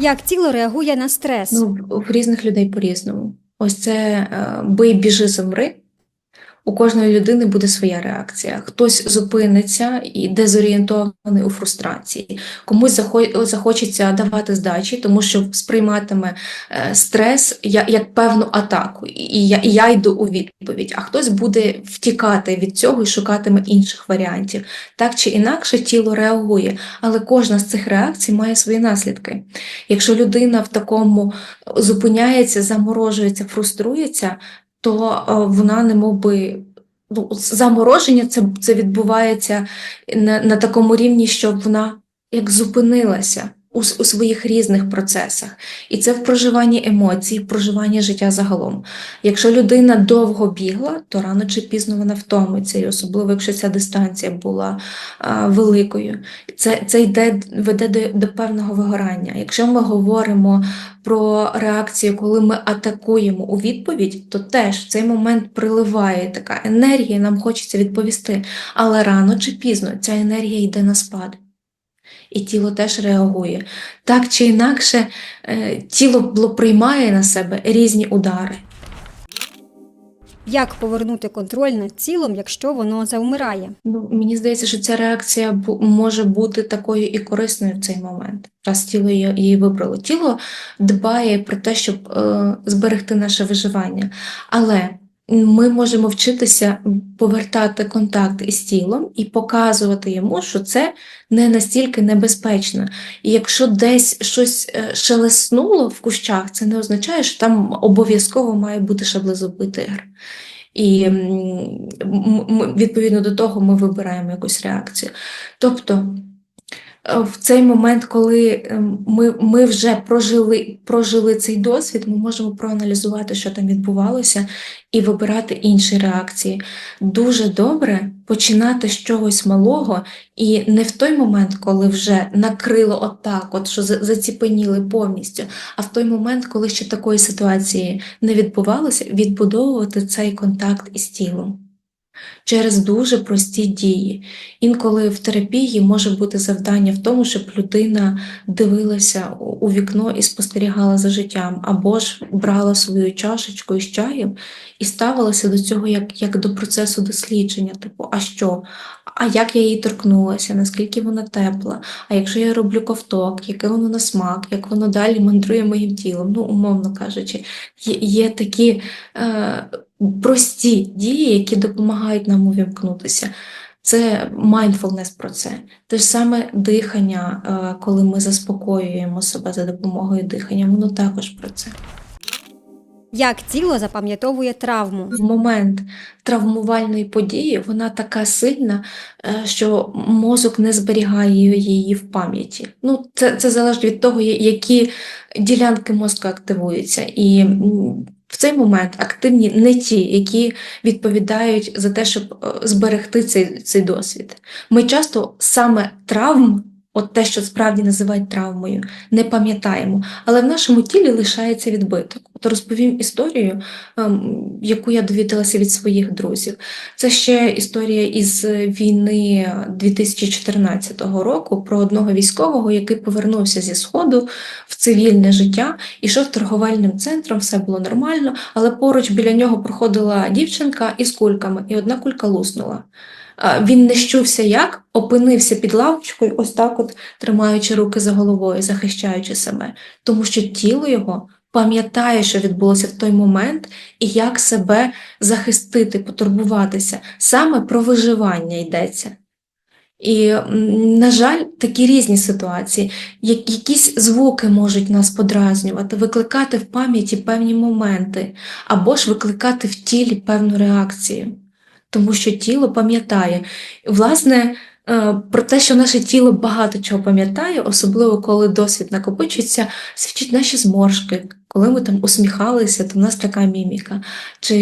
Як тіло реагує на стрес? Ну, в- різних людей по-різному. Ось це е, бий, біжи, замри. У кожної людини буде своя реакція. Хтось зупиниться і дезорієнтований у фрустрації. Комусь захо- захочеться давати здачі, тому що сприйматиме е, стрес як певну атаку, і я, і я йду у відповідь. А хтось буде втікати від цього і шукатиме інших варіантів. Так чи інакше тіло реагує, але кожна з цих реакцій має свої наслідки. Якщо людина в такому зупиняється, заморожується, фруструється, то е, вона не мов. Ну, замороження це, це відбувається на, на такому рівні, що вона як зупинилася у, у своїх різних процесах. І це в проживанні емоцій, в проживанні життя загалом. Якщо людина довго бігла, то рано чи пізно вона втомиться, і особливо якщо ця дистанція була а, великою. Це, це йде, веде до, до певного вигорання. Якщо ми говоримо про реакцію, коли ми атакуємо у відповідь, то теж в цей момент приливає така енергія, нам хочеться відповісти. Але рано чи пізно ця енергія йде на спад. І тіло теж реагує. Так чи інакше, е, тіло приймає на себе різні удари. Як повернути контроль над тілом, якщо воно завмирає? Ну, мені здається, що ця реакція може бути такою і корисною в цей момент, раз тіло її, її вибрало. Тіло дбає про те, щоб е, зберегти наше виживання, але ми можемо вчитися повертати контакт із тілом і показувати йому, що це не настільки небезпечно. І якщо десь щось е, шелеснуло в кущах, це не означає, що там обов'язково має бути шаблезубий тигр. І відповідно до того ми вибираємо якусь реакцію. Тобто в цей момент, коли ем, ми, ми вже прожили, прожили цей досвід, ми можемо проаналізувати, що там відбувалося, і вибирати інші реакції. Дуже добре починати з чогось малого, і не в той момент, коли вже накрило отак, от що заціпеніли повністю, а в той момент, коли ще такої ситуації не відбувалося, відбудовувати цей контакт із тілом. Через дуже прості дії. Інколи в терапії може бути завдання в тому, щоб людина дивилася у- вікно і спостерігала за життям, або ж брала свою чашечку із чаєм і ставилася до цього як, як до процесу дослідження, типу, а що? А як я її торкнулася, наскільки вона тепла? А якщо я роблю ковток, яке воно на смак, як воно далі мандрує моїм тілом? Ну, умовно кажучи, є, є такі е, прості дії, які допомагають нам увімкнутися. Це mindfulness про це. Те ж саме дихання, е, коли ми заспокоюємо себе за допомогою дихання, воно також про це. Як тіло запам'ятовує травму? В момент травмувальної події вона така сильна, е, що мозок не зберігає її в пам'яті. Ну, це, це залежить від того, які ділянки мозку активуються. І в цей момент активні не ті, які відповідають за те, щоб е, зберегти цей, цей досвід. Ми часто саме травм, от те, що справді називають травмою, не пам'ятаємо, але в нашому тілі лишається відбиток. От розповім історію, ем, яку я довідалася від своїх друзів. Це ще історія із війни 2014 року про одного військового, який повернувся зі Сходу в цивільне життя, ішов торговельним центром, все було нормально, але поруч біля нього проходила дівчинка із кульками, і одна кулька луснула. Він не щувся як, опинився під лавочкою, ось так от тримаючи руки за головою, захищаючи себе, тому що тіло його пам'ятає, що відбулося в той момент, і як себе захистити, потурбуватися. Саме про виживання йдеться. І, на жаль, такі різні ситуації, як якісь звуки можуть нас подразнювати, викликати в пам'яті певні моменти, або ж викликати в тілі певну реакцію, тому що тіло пам'ятає. Власне, е, про те, що наше тіло багато чого пам'ятає, особливо коли досвід накопичується, свідчить наші зморшки, Коли ми там усміхалися, то в нас така міміка. Чи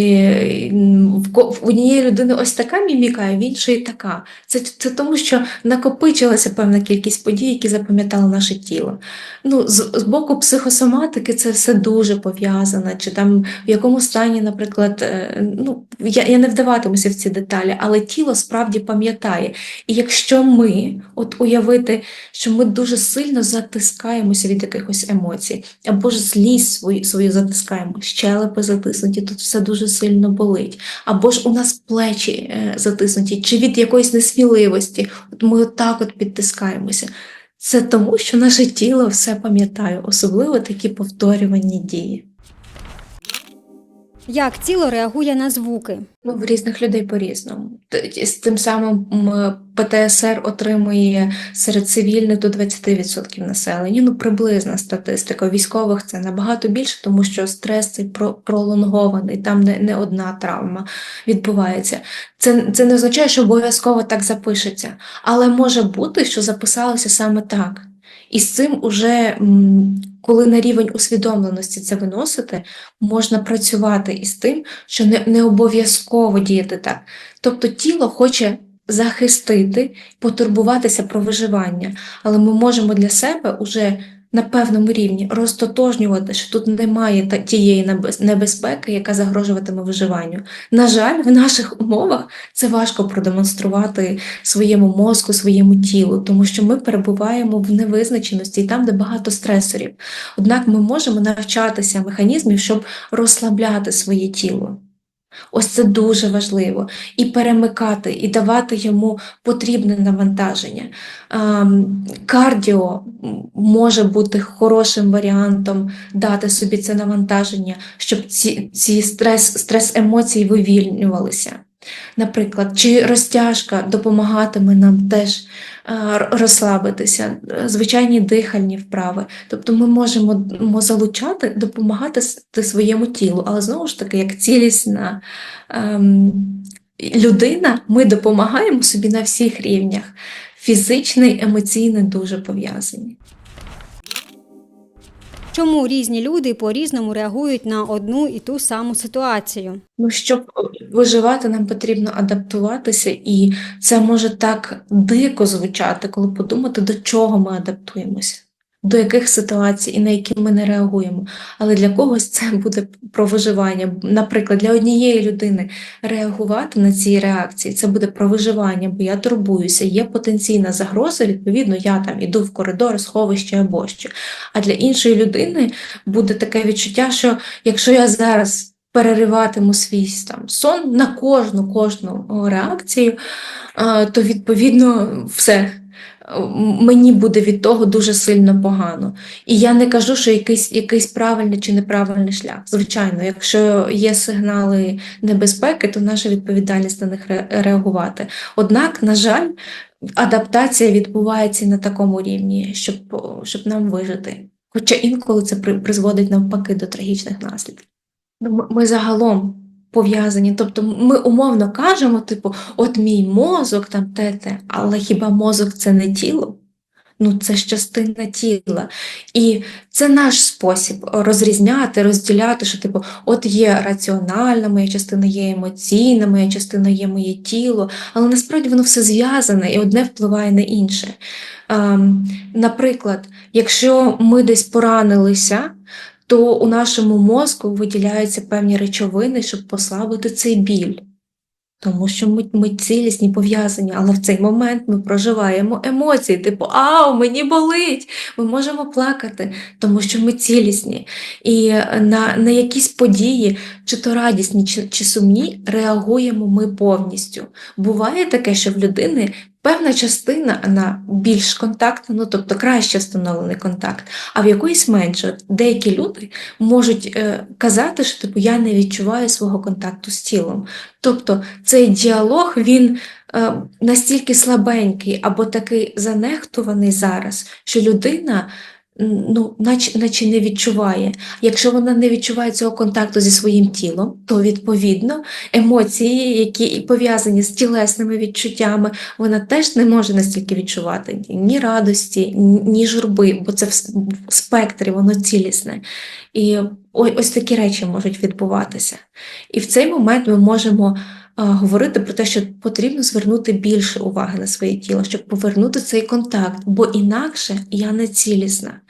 в однієї людини ось така міміка, а в іншої така. Це, це тому, що накопичилася певна кількість подій, які запам'ятало наше тіло. Ну, з, з боку психосоматики це все дуже пов'язано. Чи там в якому стані, наприклад, е, ну, я, я не вдаватимуся в ці деталі, але тіло справді пам'ятає. І якщо ми, от уявити, що ми дуже сильно затискаємося від якихось емоцій, або ж злість свою, свої затискаємо, щелепи затиснуті, тут все дуже сильно болить, або ж у нас плечі е, затиснуті, чи від якоїсь несміливості, от ми отак от підтискаємося. Це тому, що наше тіло все пам'ятає, особливо такі повторювані дії. Як тіло реагує на звуки? Ну, в різних людей по-різному. Тим самим ПТСР отримує серед цивільних до 20% населення. Ну, приблизна статистика. Військових це набагато більше, тому що стрес цей пролонгований, там не, не одна травма відбувається. Це, це не означає, що обов'язково так запишеться, але може бути, що записалося саме так. І з цим уже, коли на рівень усвідомленості це виносити, можна працювати із тим, що не, не обов'язково діяти так. Тобто тіло хоче захистити, потурбуватися про виживання, але ми можемо для себе уже на певному рівні розтотожнювати, що тут немає тієї небезпеки, яка загрожуватиме виживанню. На жаль, в наших умовах це важко продемонструвати своєму мозку, своєму тілу, тому що ми перебуваємо в невизначеності і там, де багато стресорів. Однак ми можемо навчатися механізмів, щоб розслабляти своє тіло. Ось це дуже важливо. І перемикати, і давати йому потрібне навантаження. Ем, Кардіо може бути хорошим варіантом дати собі це навантаження, щоб ці, ці стрес, стрес вивільнювалися. Наприклад, чи розтяжка допомагатиме нам теж е, розслабитися, звичайні дихальні вправи. Тобто ми можемо залучати, допомагати своєму тілу, але знову ж таки, як цілісна ем, людина, ми допомагаємо собі на всіх рівнях. Фізичний, емоційний дуже пов'язані. Чому різні люди по-різному реагують на одну і ту саму ситуацію? Ну, щоб виживати, нам потрібно адаптуватися, і це може так дико звучати, коли подумати, до чого ми адаптуємося, до яких ситуацій і на які ми не реагуємо. Але для когось це буде про виживання. Наприклад, для однієї людини реагувати на ці реакції це буде про виживання, бо я турбуюся, є потенційна загроза, відповідно, я там іду в коридор, сховище або що. А для іншої людини буде таке відчуття, що якщо я зараз перериватиму свій там сон на кожну кожну реакцію, то відповідно все. Мені буде від того дуже сильно погано. І я не кажу, що якийсь, якийсь правильний чи неправильний шлях. Звичайно, якщо є сигнали небезпеки, то наша відповідальність на них реагувати. Однак, на жаль, адаптація відбувається на такому рівні, щоб, щоб нам вижити. Хоча інколи це при- призводить навпаки до трагічних наслідків. Ми загалом пов'язані. Тобто ми умовно кажемо, типу, от мій мозок там те-те, але хіба мозок це не тіло? Ну, це ж частина тіла. І це наш спосіб розрізняти, розділяти, що, типу, от є раціональна моя частина, є емоційна моя частина, є моє тіло, але насправді воно все зв'язане і одне впливає на інше. Ем, наприклад, якщо ми десь поранилися, то у нашому мозку виділяються певні речовини, щоб послабити цей біль. Тому що ми, ми цілісні пов'язані, але в цей момент ми проживаємо емоції, типу Ау, мені болить! Ми можемо плакати, тому що ми цілісні. І на, на якісь події, чи то радісні, чи, чи сумні, реагуємо ми повністю. Буває таке, що в людини певна частина вона більш контактна, ну тобто краще встановлений контакт, а в якоїсь менше. Деякі люди можуть е, казати, що типу я не відчуваю свого контакту з тілом. Тобто цей діалог він е, настільки слабенький або такий занехтуваний зараз, що людина ну, наче, наче не відчуває. Якщо вона не відчуває цього контакту зі своїм тілом, то відповідно емоції, які пов'язані з тілесними відчуттями, вона теж не може настільки відчувати ні радості, ні- журби, бо це в спектрі, воно цілісне. І ось такі речі можуть відбуватися. І в цей момент ми можемо говорити про те, що потрібно звернути більше уваги на своє тіло, щоб повернути цей контакт, бо інакше я не цілісна.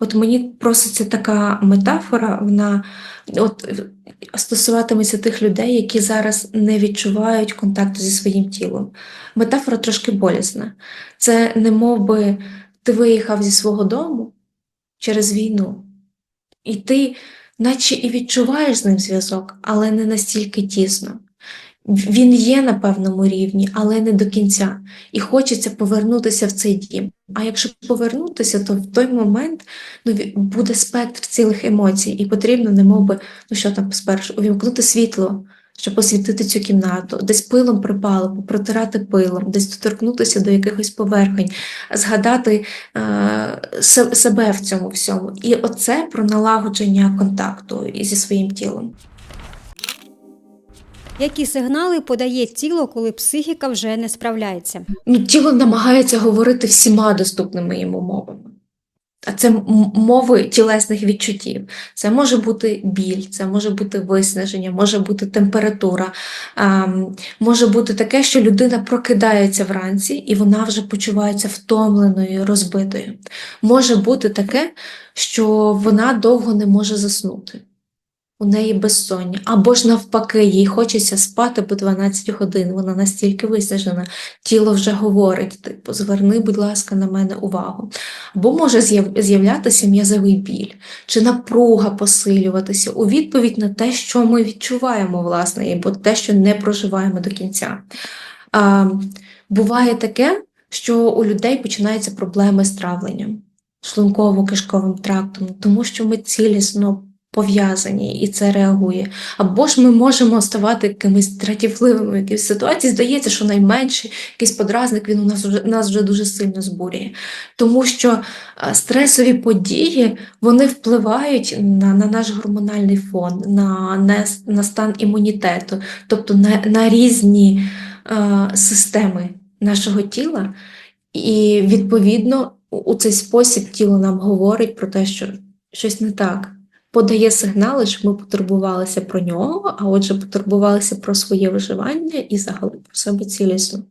От мені проситься така метафора, вона от стосуватиметься тих людей, які зараз не відчувають контакту зі своїм тілом. Метафора трошки болісна. Це не мов би ти виїхав зі свого дому через війну, і ти, наче і відчуваєш з ним зв'язок, але не настільки тісно. Він є на певному рівні, але не до кінця. І хочеться повернутися в цей дім. А якщо повернутися, то в той момент ну, буде спектр цілих емоцій, і потрібно, немов би, ну що там спершу, увімкнути світло, щоб освітити цю кімнату, десь пилом припало, попротирати пилом, десь доторкнутися до якихось поверхень, згадати е, себе в цьому всьому. І оце про налагодження контакту зі своїм тілом. Які сигнали подає тіло, коли психіка вже не справляється? Ну, тіло намагається говорити всіма доступними йому мовами. А це мови тілесних відчуттів. Це може бути біль, це може бути виснаження, може бути температура, ем, може бути таке, що людина прокидається вранці і вона вже почувається втомленою, розбитою. Може бути таке, що вона довго не може заснути. У неї безсоння, або ж навпаки, їй хочеться спати по 12 годин, вона настільки виснажена, тіло вже говорить, типу, зверни, будь ласка, на мене увагу. Або може з'являтися м'язовий біль, чи напруга посилюватися у відповідь на те, що ми відчуваємо, власне, або те, що не проживаємо до кінця. А, буває таке, що у людей починаються проблеми з травленням, шлунково-кишковим трактом, тому що ми цілісно пов'язані і це реагує. Або ж ми можемо ставати якимись дратівливими в ситуації. Здається, що найменший якийсь подразник він у нас вже нас вже дуже сильно збурює. Тому що стресові події вони впливають на, на наш гормональний фон, на, на, на стан імунітету, тобто на, на різні е, системи нашого тіла. І відповідно у цей спосіб тіло нам говорить про те, що щось не так. Подає сигнали, що ми потурбувалися про нього, а отже, потурбувалися про своє виживання і загалом про себе цілісно.